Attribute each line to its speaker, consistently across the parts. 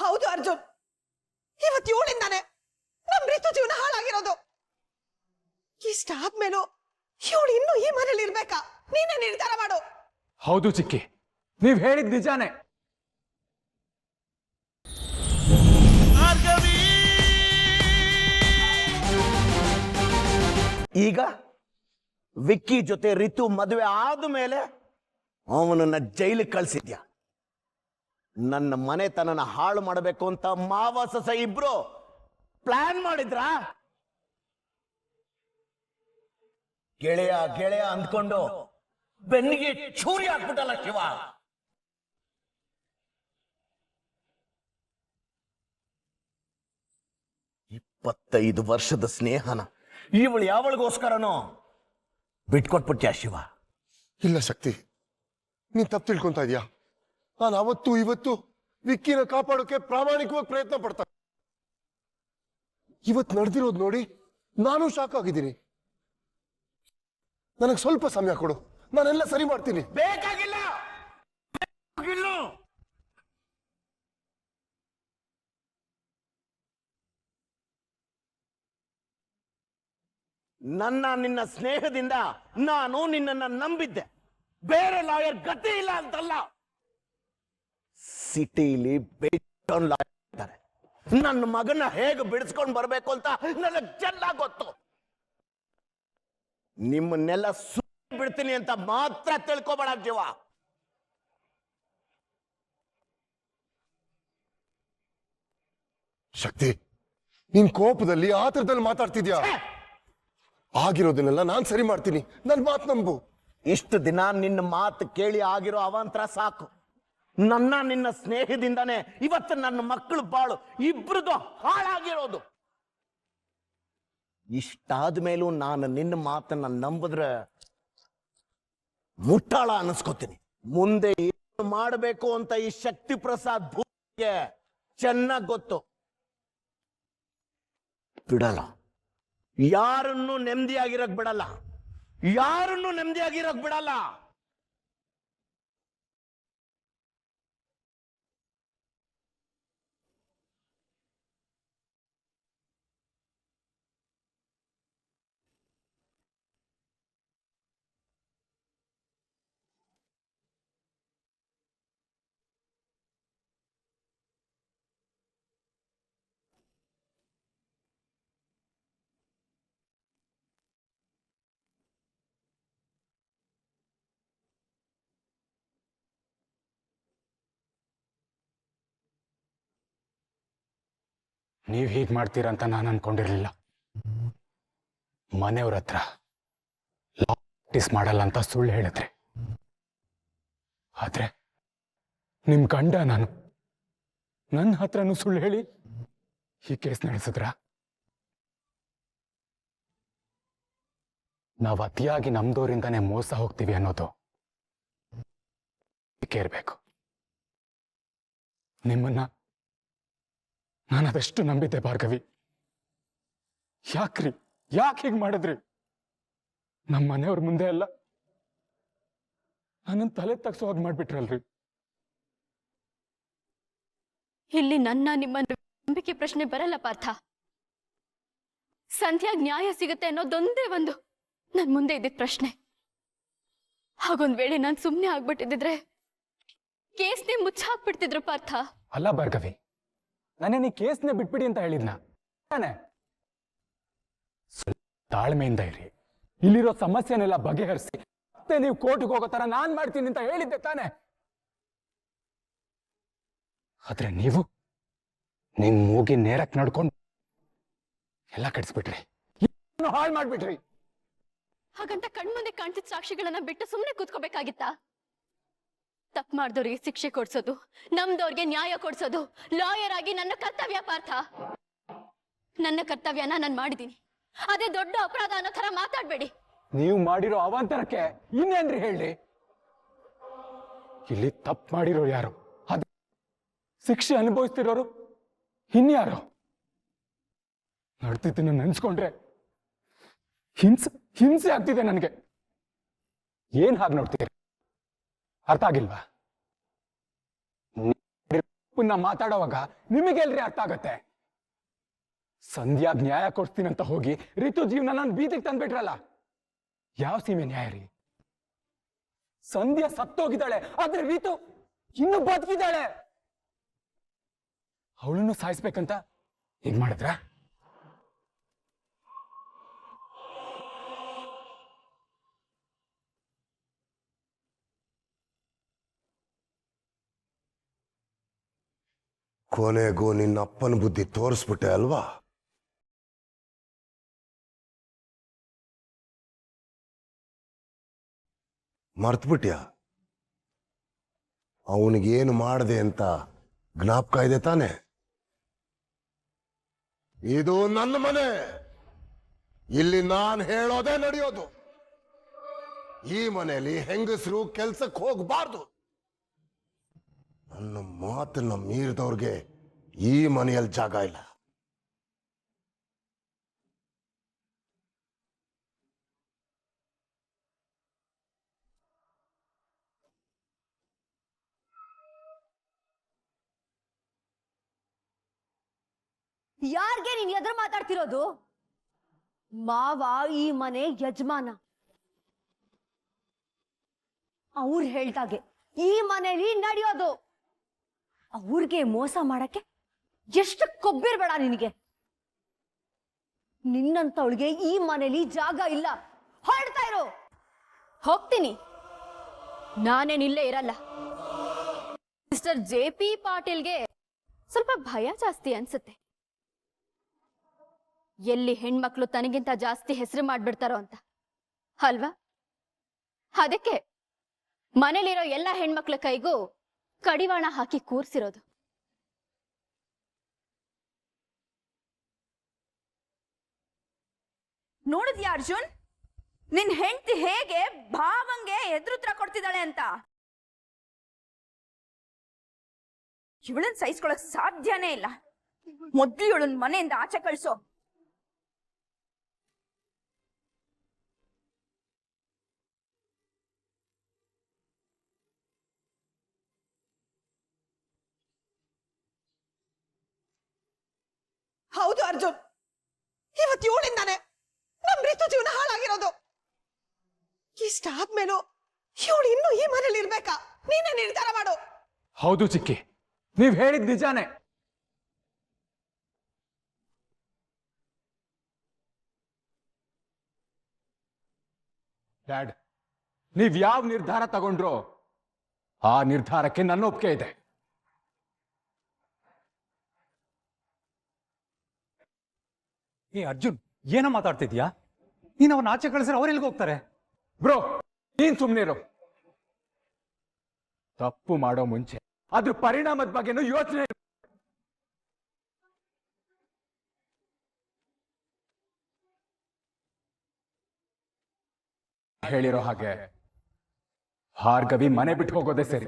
Speaker 1: ಹೌದು ಅರ್ಜುನ್. ಇವತ್ತು ಇವಳಿಂದಾನೆ ನಮ್ ರಿತು ಜೀವನ ಹಾಳಾಗಿರೋದು. ಇಷ್ಟಾದ್ಮೇಲೂ ಇವಳು ಇನ್ನು ಈ ಮನೇಲಿ ಇರ್ಬೇಕಾ? ನೀನೇ ನಿರ್ಧಾರ ಮಾಡು.
Speaker 2: ಹೌದು ಚಿಕ್ಕಿ. ನೀವ್ ಹೇಳಿದ್ ನಿಜಾನೇ.
Speaker 3: ಈಗ ವಿಕ್ಕಿ ಜೊತೆ ರಿತು ಮದುವೆ ಆದ ಮೇಲೆ ಅವನನ್ನ ಜೈಲಿಗೆ ಕಳ್ಸಿದ್ಯಾ? ನನ್ನ ಮನೆತನನ ಹಾಳು ಮಾಡಬೇಕು ಅಂತ ಮಾವ ಸಸ ಇಬ್ರು ಪ್ಲಾನ್ ಮಾಡಿದ್ರಾ? ಗೆಳೆಯ ಗೆಳೆಯ ಅಂದ್ಕೊಂಡು ಬೆನ್ನಿಗೆ ಚೂರಿ ಹಾಕ್ಬಿಟ್ಟಲ್ಲ ಶಿವ. ಇಪ್ಪತ್ತೈದು ವರ್ಷದ ಸ್ನೇಹನ ಇವಳು ಯಾವಳಿಗೋಸ್ಕರನೋ ಬಿಟ್ಕೊಟ್ಬಿಟ್ಯಾ ಶಿವ?
Speaker 4: ಇಲ್ಲ ಶಕ್ತಿ, ನೀನ್ ತಪ್ಪು ತಿಳ್ಕೊಂತ ಇದೀಯಾ? ನಾನು ಅವತ್ತು ಇವತ್ತು ವಿಕ್ಕಿನ ಕಾಪಾಡೋಕೆ ಪ್ರಾಮಾಣಿಕವಾಗಿ ಪ್ರಯತ್ನ ಪಡ್ತಾ ಇವತ್ತು ನಡೆದಿರೋದು ನೋಡಿ ನಾನು ಶಾಕ್ ಆಗಿದ್ದೀನಿ. ನನಗೆ ಸ್ವಲ್ಪ ಸಮಯ ಕೊಡು. ನಾನೆಲ್ಲ ಸರಿ ಮಾಡ್ತೀನಿ.
Speaker 3: ಬೇಕಾಗಿಲ್ಲ. ನನ್ನ ನಿನ್ನ ಸ್ನೇಹದಿಂದ ನಾನು ನಿನ್ನನ್ನ ನಂಬಿದ್ದೆ. ಬೇರೆ ಲಾಯರ್ ಗತಿ ಇಲ್ಲ ಅಂತಲ್ಲ. ಸಿಟಿಲಿ ಬೆಟ್ಟ ನನ್ನ ಮಗನ ಹೇಗೆ ಬಿಡಿಸ್ಕೊಂಡು ಬರ್ಬೇಕು ಅಂತ ನನಗೆ ಚೆನ್ನಾಗಿ ಗೊತ್ತು. ನಿಮ್ಮನ್ನೆಲ್ಲ ಸು ಬಿಡ್ತೀನಿ ಅಂತ ಮಾತ್ರ ತಿಳ್ಕೊಬೇಡ ಜೀವ.
Speaker 4: ಶಕ್ತಿ ನಿನ್ ಕೋಪದಲ್ಲಿ ಆತರದಲ್ಲಿ ಮಾತಾಡ್ತಿದ್ಯಾ? ಆಗಿರೋದನ್ನೆಲ್ಲ ನಾನ್ ಸರಿ ಮಾಡ್ತೀನಿ. ನನ್ ಮಾತು ನಂಬು.
Speaker 3: ಇಷ್ಟು ದಿನ ನಿನ್ನ ಮಾತು ಕೇಳಿ ಆಗಿರೋ ಅವಾಂತರ ಸಾಕು. ನನ್ನ ನಿನ್ನ ಸ್ನೇಹದಿಂದಾನೆ ಇವತ್ತು ನನ್ನ ಮಕ್ಕಳು ಬಾಳು. ಇಬ್ರದ್ದು ಹಾಳಾಗಿರೋದು. ಇಷ್ಟಾದ ಮೇಲೂ ನಾನು ನಿನ್ನ ಮಾತನ್ನ ನಂಬಿದ್ರೆ ಮುಟ್ಟಾಳ ಅನಿಸ್ಕೋತೀನಿ. ಮುಂದೆ ಏನು ಮಾಡಬೇಕು ಅಂತ ಈ ಶಕ್ತಿ ಪ್ರಸಾದ್ ಭೂಮಿಗೆ ಚೆನ್ನಾಗ್ ಗೊತ್ತು. ಬಿಡಲ್ಲ. ಯಾರನ್ನು ನೆಮ್ಮದಿಯಾಗಿರಕ್ ಬಿಡಲ್ಲ. ಯಾರನ್ನು ನೆಮ್ಮದಿಯಾಗಿರಕ್ ಬಿಡಲ್ಲ.
Speaker 2: ನೀವ್ ಮಾಡ್ತೀರಾ ಮಾಡ್ತೀರಂತ ನಾನು ಅನ್ಕೊಂಡಿರ್ಲಿಲ್ಲ. ಮನೆಯವ್ರ ಹತ್ರ ಮಾಡಲ್ಲ ಅಂತ ಸುಳ್ಳು ಹೇಳಿದ್ರೆ. ಆದ್ರೆ ನಿಮ್ ಗಂಡ ನಾನು ನನ್ನ ಹತ್ರನೂ ಸುಳ್ಳು ಹೇಳಿ ಈ ಕೇಸ್ ನಡೆಸಿದ್ರ? ನಾವು ಅತಿಯಾಗಿ ನಮ್ದೋರಿಂದಾನೇ ಮೋಸ ಹೋಗ್ತೀವಿ ಅನ್ನೋದು ಕೇರ್ಬೇಕು ನಿಮ್ಮನ್ನ ನಾನು ಅದೆಷ್ಟು ನಂಬಿದ್ದೆ ಭಾರ್ಗವಿ? ಯಾಕ್ರಿ? ಯಾಕೆ ಹೀಗೆ ಮಾಡಿದ್ರಿ? ನಮ್ಮ ಮನೆಯವ್ರ ಮುಂದೆ ಅಲ್ಲ. ನನ್ನ ತಲೆ ತಗ್ಸೋ ಹಾಗೆ ಮಾಡ್ಬಿಟ್ರಲ್ರಿ.
Speaker 5: ಇಲ್ಲಿ ನನ್ನ ನಿಮ್ಮ ನಂಬಿಕೆ ಪ್ರಶ್ನೆ ಬರಲ್ಲ ಪಾರ್ಥ. ಸಂಧ್ಯಾಗ್ ನ್ಯಾಯ ಸಿಗುತ್ತೆ ಅನ್ನೋದೊಂದೇ ಒಂದು ನನ್ ಮುಂದೆ ಇದ್ದಿದ್ ಪ್ರಶ್ನೆ. ಹಾಗೊಂದ್ ವೇಳೆ ನಾನ್ ಸುಮ್ನೆ ಆಗ್ಬಿಟ್ಟಿದ್ರೆ ಕೇಸ್ನೇ ಮುಚ್ಚಾಕ್ಬಿಡ್ತಿದ್ರು ಪಾರ್ಥ.
Speaker 2: ಅಲ್ಲ ಭಾರ್ಗವಿ ನಾನೇ ನೀ ಕೇಸ್ನೇ ಬಿಟ್ಬಿಡಿ ಅಂತ ಹೇಳಿದ್ನ. ತಾನೆ ತಾಳ್ಮೆಯಿಂದ ಇರಿ. ಇಲ್ಲಿರೋ ಸಮಸ್ಯೆನೆಲ್ಲ ಬಗೆಹರಿಸಿ. ಮತ್ತೆ ನೀವು ಕೋರ್ಟ್ಗೆ ಹೋಗೋ ತರ ನಾನ್ ಮಾಡ್ತೀನಿ ಅಂತ ಹೇಳಿದ್ದೆ ತಾನೆ. ಆದ್ರೆ ನೀವು ನಿಮ್ ಮೂಗಿ ನೇರಕ್ ನಡ್ಕೊಂಡು ಎಲ್ಲ ಕಟ್ಸ್ಬಿಟ್ರಿ ಹಾಳು ಮಾಡ್ಬಿಟ್ರಿ.
Speaker 5: ಹಾಗಂತ ಕಣ್ಮುಂದೆ ಕಾಣ್ತಿದ್ ಸಾಕ್ಷಿಗಳನ್ನ ಬಿಟ್ಟು ಸುಮ್ನೆ ಕೂತ್ಕೋಬೇಕಾಗಿತ್ತಾ? ತಪ್ಪು ಮಾಡಿದವ್ರಿಗೆ ಶಿಕ್ಷೆ ಕೊಡ್ಸೋದು, ನಮ್ದವ್ರಿಗೆ ನ್ಯಾಯ ಕೊಡ್ಸೋದು, ಲಾಯರ್ ಆಗಿ ನನ್ನ ಕರ್ತವ್ಯ ಪಾರ್ಥ. ನನ್ನ ಕರ್ತವ್ಯನ ನಾನು ಮಾಡಿದೀನಿ. ಅದೇ ದೊಡ್ಡ ಅಪರಾಧ ಅನ್ನೋ ತರ ಮಾತಾಡ್ಬೇಡಿ.
Speaker 2: ನೀವು ಮಾಡಿರೋ ಅವಾಂತರಕ್ಕೆ ಇನ್ನೇನ್ರಿ ಹೇಳಿ? ಇಲ್ಲಿ ತಪ್ಪು ಮಾಡಿರೋ ಯಾರು? ಅದು ಶಿಕ್ಷೆ ಅನುಭವಿಸ್ತಿರೋರು ಇನ್ಯಾರು? ನಡ್ತಿದ್ದನ್ನ ನೆನ್ಸ್ಕೊಂಡ್ರೆ ಹಿಂಸೆ ಹಿಂಸೆ ಆಗ್ತಿದೆ ನನಗೆ. ಏನ್ ಹಾಗೆ ನೋಡ್ತೀರಿ? ಅರ್ಥ ಆಗಿಲ್ವಾ? ಮಾತಾಡುವಾಗ ಮಾತಾಡೋವಾಗ ನಿಮಗೆಲ್ರಿ ಅರ್ಥ ಆಗತ್ತೆ? ಸಂಧ್ಯಾ ನ್ಯಾಯ ಕೊಡ್ತೀನಂತ ಹೋಗಿ ರಿತು ಜೀವನ ನಾನು ಬೀದಿಗೆ ತಂದ್ಬಿಟ್ರಲ್ಲ? ಯಾವ ಸೀಮೆ ನ್ಯಾಯ ರೀ? ಸಂಧ್ಯಾ ಸತ್ತೋಗಿದ್ದಾಳೆ, ಆದ್ರೆ ರೀತು ಇನ್ನು ಬದುಕಿದ್ದಾಳೆ. ಅವಳನ್ನು ಸಾಯಿಸ್ಬೇಕಂತ ಹೇಗ್ ಮಾಡಿದ್ರ?
Speaker 4: ಕೊನೆಗೂ ನಿನ್ನ ಅಪ್ಪನ ಬುದ್ಧಿ ತೋರಿಸ್ಬಿಟ್ಟೆ ಅಲ್ವಾ? ಮರ್ತ್ಬಿಟ್ಯ? ಅವನಿಗೇನು ಮಾಡಿದೆ ಅಂತ ಜ್ಞಾಪಕ ಇದೆ ತಾನೆ? ಇದು ನನ್ನ ಮನೆ. ಇಲ್ಲಿ ನಾನು ಹೇಳೋದೇ ನಡೆಯೋದು. ಈ ಮನೆಯಲ್ಲಿ ಹೆಂಗಸರು ಕೆಲ್ಸಕ್ಕೆ ಹೋಗಬಾರ್ದು. ನನ್ನ ಮಾತನ್ನ ಮೀರಿದವ್ರಿಗೆ ಈ ಮನೆಯಲ್ಲಿ ಜಾಗ ಇಲ್ಲ.
Speaker 6: ಯಾರ್ಗೆ ನೀನ್ ಎದುರು ಮಾತಾಡ್ತಿರೋದು? ಮಾವ ಈ ಮನೆ ಯಜಮಾನ. ಅವ್ರು ಹೇಳ್ದಾಗೆ ಈ ಮನೇಲಿ ನಡೆಯೋದು. ಅವ್ರಿಗೆ ಮೋಸ ಮಾಡಕ್ಕೆ ಎಷ್ಟು ಕೊಬ್ಬಿರ್ಬೇಡ ನಿನಗೆ. ನಿನ್ನಂತವಳಿಗೆ ಈ ಮನೇಲಿ ಜಾಗ ಇಲ್ಲ. ಹೊರಡ್ತಾ ಇರೋ.
Speaker 5: ಹೋಗ್ತೀನಿ. ನಾನೇನಿಲ್ಲೇ ಇರಲ್ಲ. ಮಿಸ್ಟರ್ ಜೆ ಪಿ ಪಾಟೀಲ್ಗೆ ಸ್ವಲ್ಪ ಭಯ ಜಾಸ್ತಿ ಅನ್ಸುತ್ತೆ. ಎಲ್ಲಿ ಹೆಣ್ಮಕ್ಳು ತನಗಿಂತ ಜಾಸ್ತಿ ಹೆಸರು ಮಾಡ್ಬಿಡ್ತಾರೋ ಅಂತ. ಅಲ್ವಾ? ಅದಕ್ಕೆ ಮನೇಲಿರೋ ಎಲ್ಲ ಹೆಣ್ಮಕ್ಳ ಕೈಗೂ ಕಡಿವಾಣ ಹಾಕಿ ಕೂರ್ಸಿರೋದು.
Speaker 7: ನೋಡಿದ್ಯಾ ಅರ್ಜುನ್? ನಿನ್ ಹೆಂಡತಿ ಹೇಗೆ ಭಾವಂಗೆ ಎದುರುತ್ರ ಕೊಡ್ತಿದ್ದಾಳೆ ಅಂತ? ಇವಳನ್ ಸಹಿಸ್ಕೊಳಕ್ ಸಾಧ್ಯನೇ ಇಲ್ಲ. ಮೊದ್ಲು ಇವಳನ್ ಮನೆಯಿಂದ ಆಚೆ ಕಳ್ಸೋ.
Speaker 1: ಹೌದು ಅರ್ಜುನ್. ಇವತ್ತು ಇವಳಿಂದಾನೆ ನಮ್ ರಿತು ಜೀವನ ಹಾಳಾಗಿರೋದು. ಇಷ್ಟಾದ್ಮೇಲೂ ಇವಳು ಇನ್ನೂ ಈ ಮನೇಲಿ ಇರ್ಬೇಕಾ? ನೀನೇ ನಿರ್ಧಾರ ಮಾಡು.
Speaker 2: ಹೌದು ಚಿಕ್ಕಿ. ನೀವ್ ಹೇಳಿದ್ ನಿಜಾನೇ. ಡ್ಯಾಡ್, ನೀವ್ ಯಾವ ನಿರ್ಧಾರ ತಗೊಂಡ್ರೋ ಆ ನಿರ್ಧಾರಕ್ಕೆ ನನ್ನ ಒಪ್ಪಿಗೆ ಇದೆ.
Speaker 8: ಏ, ಅರ್ಜುನ್, ಏನೋ ಮಾತಾಡ್ತಿದ್ಯಾ? ನೀನ್ ಅವನ ಆಚೆ ಕಳಿಸಿದ್ರೆ ಅವ್ರು ಎಲ್ಲಿಗೆ ಹೋಗ್ತಾರೆ?
Speaker 2: ಬ್ರೋ, ನೀನ್ ಸುಮ್ನೆ ಇರು. ತಪ್ಪು ಮಾಡೋ ಮುಂಚೆ. ಅದ್ರ ಪರಿಣಾಮದ ಬಗ್ಗೆನೂ ಯೋಚನೆ ಹೇಳಿರೋ ಹಾಗೆ, ಭಾರ್ಗವಿ ಮನೆ ಬಿಟ್ಟು ಹೋಗೋದೇ ಸರಿ.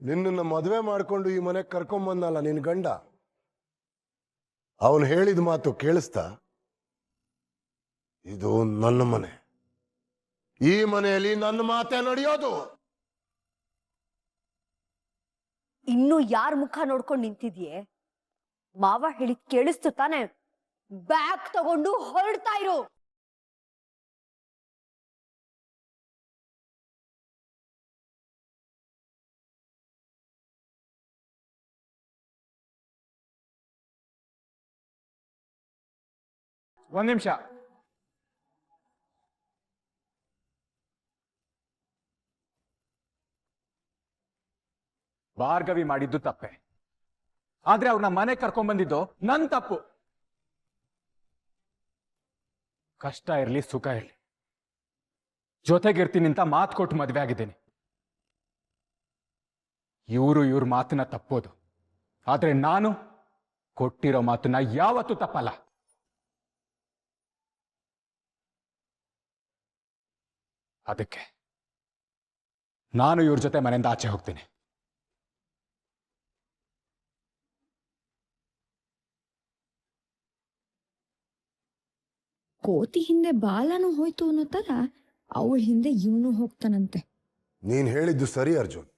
Speaker 4: ನಿನ್ನನ್ನು ಮದುವೆ ಮಾಡ್ಕೊಂಡು ಈ ಮನೆಗೆ ಕರ್ಕೊಂಬಂದಲ್ಲ ನಿನ್ ಗಂಡ? ಅವನು ಹೇಳಿದ ಮಾತು ಕೇಳಿಸ್ತಾ, ಇದು ನನ್ನ ಮನೆ. ಈ ಮನೆಯಲ್ಲಿ ನನ್ನ ಮಾತೇ ನಡೆಯೋದು.
Speaker 6: ಇನ್ನು ಯಾರ ಮುಖ ನೋಡ್ಕೊಂಡು ನಿಂತಿದ್ಯೆ? ಮಾವ ಹೇಳಿದ್ ಕೇಳಿಸ್ತು ತಾನೆ. ಬ್ಯಾಗ್ ತಗೊಂಡು ಹೊರಡ್ತಾ ಇರು.
Speaker 2: ಒಂದ್ ನಿಮಿಷ. ಭಾರ್ಗವಿ ಮಾಡಿದ್ದು ತಪ್ಪೆ. ಆದ್ರೆ ಅವ್ರನ್ನ ಮನೆ ಕರ್ಕೊಂಡ್ ಬಂದಿದ್ದು ನನ್ ತಪ್ಪು. ಕಷ್ಟ ಇರ್ಲಿ, ಸುಖ ಇರ್ಲಿ. ಜೊತೆಗಿರ್ತೀನಿ ಅಂತ ಮಾತು ಕೊಟ್ಟು ಮದ್ವೆ ಆಗಿದ್ದೀನಿ. ಇವರು ಇವ್ರ ಮಾತನ್ನ ತಪ್ಪೋದು. ಆದ್ರೆ ನಾನು ಕೊಟ್ಟಿರೋ ಮಾತನ್ನ ಯಾವತ್ತೂ ತಪ್ಪಲ್ಲ. ಅದಕ್ಕೆ ನಾನು ಇವ್ರ ಜೊತೆ ಮನೆಯಿಂದ ಆಚೆ ಹೋಗ್ತೀನಿ.
Speaker 9: ಕೋತಿ ಹಿಂದೆ ಬಾಲನೂ ಹೋಯ್ತು ಅನ್ನೋ ತರ ಅವಳ ಹಿಂದೆ ಇವನು ಹೋಗ್ತಾನಂತೆ.
Speaker 4: ನೀನ್ ಹೇಳಿದ್ದು ಸರಿ ಅರ್ಜುನ್.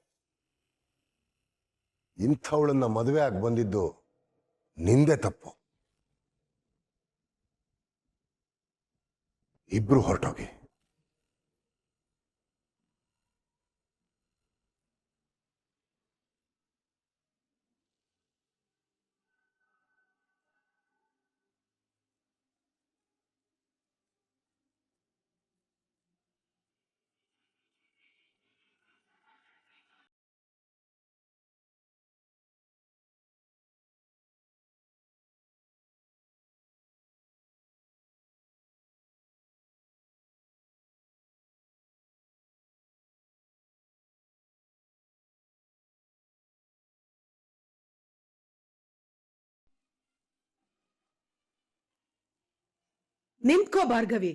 Speaker 4: ಇಂಥವಳನ್ನ ಮದುವೆ ಆಗಿ ಬಂದಿದ್ದು ನಿಂದೆ ತಪ್ಪು. ಇಬ್ರು ಹೊರಟೋಗಿ.
Speaker 10: ನಿಂತ್ಕೋ ಭಾರ್ಗವಿ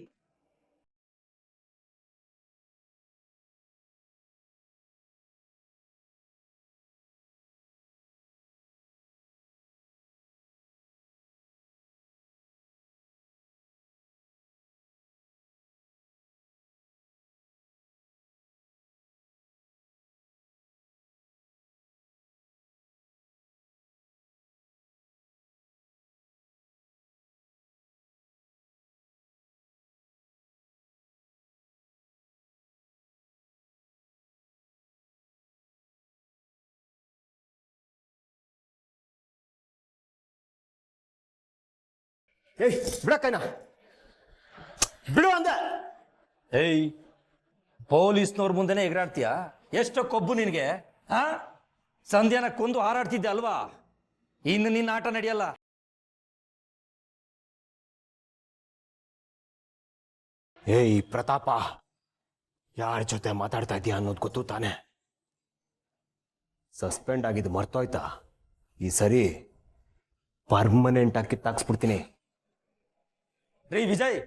Speaker 11: ಏಯ್ ಬಿಡಕ್ಕೈನ ಬಿಡು ಅಂದ.
Speaker 12: ಏಯ್ ಪೊಲೀಸ್ನವ್ರ ಮುಂದೆನೆ ಎಗರಾಡ್ತೀಯ? ಎಷ್ಟೋ ಕೊಬ್ಬು ನಿನಗೆ ಆ? ಸಂಧ್ಯಾನ ಕೊಂದು ಹಾರಾಡ್ತಿದ್ದೆ ಅಲ್ವಾ? ಇನ್ನು ನಿನ್ನ ಆಟ ನಡೆಯಲ್ಲ.
Speaker 13: ಏಯ್ ಪ್ರತಾಪ. ಯಾರ ಜೊತೆ ಮಾತಾಡ್ತಾ ಇದೀಯ ಅನ್ನೋದು ಗೊತ್ತು ತಾನೆ. ಸಸ್ಪೆಂಡ್ ಆಗಿದ್ದು ಮರ್ತೋಯ್ತಾ? ಈ ಸರಿ ಪರ್ಮನೆಂಟ್ ಆಗಿ ಕಿತ್ತಾಕ್ಸ್ಬಿಡ್ತೀನಿ.
Speaker 12: ರೀ ವಿಜಯ್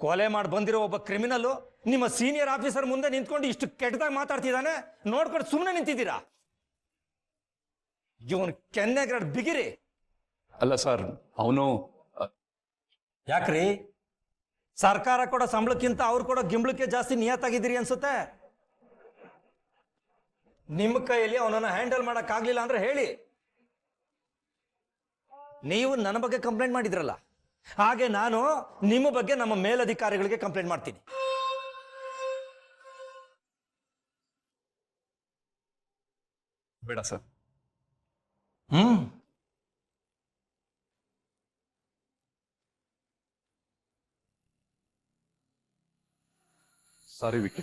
Speaker 12: ಕೊಲೆ ಮಾಡಿ ಬಂದಿರೋ ಒಬ್ಬ ಕ್ರಿಮಿನಲ್ ನಿಮ್ಮ ಸೀನಿಯರ್ ಆಫೀಸರ್ ಮುಂದೆ ನಿಂತ್ಕೊಂಡು ಇಷ್ಟು ಕೆಟ್ಟದಾಗಿ ಮಾತಾಡ್ತಿದ್ದಾನೆ ನೋಡ್ಕೊಂಡು ಸುಮ್ಮನೆ ನಿಂತಿದ್ದೀರಾ? ಇವನ್ ಕೆನ್ನೆಗ್ರಡ್ ಬಿಗಿರಿ.
Speaker 14: ಅಲ್ಲ ಸರ್ ಅವನು
Speaker 12: ಯಾಕ್ರಿ? ಸರ್ಕಾರ ಕೊಡೋ ಸಂಬಳಕ್ಕಿಂತ ಅವ್ರು ಕೊಡೋ ಗಿಂಬಳಕ್ಕೆ ಜಾಸ್ತಿ ನಿಯತ್ತಾಗಿದ್ದೀರಿ ಅನ್ಸುತ್ತೆ? ನಿಮ್ಮ ಕೈಯಲ್ಲಿ ಅವನನ್ನ ಹ್ಯಾಂಡಲ್ ಮಾಡೋಕ್ಕಾಗಲಿಲ್ಲ ಅಂದ್ರೆ ಹೇಳಿ. ನೀವು ನನ್ನ ಬಗ್ಗೆ ಕಂಪ್ಲೇಂಟ್ ಮಾಡಿದ್ರಲ್ಲ. ಹಾಗೆ ನಾನು ನಿಮ್ಮ ಬಗ್ಗೆ ನಮ್ಮ ಮೇಲಧಿಕಾರಿಗಳಿಗೆ ಕಂಪ್ಲೇಂಟ್ ಮಾಡ್ತೀನಿ.
Speaker 14: ಬೇಡ ಸರ್.
Speaker 12: ಹ್ಮ್.
Speaker 14: ಸಾರಿ ವಿಕ್ಕಿ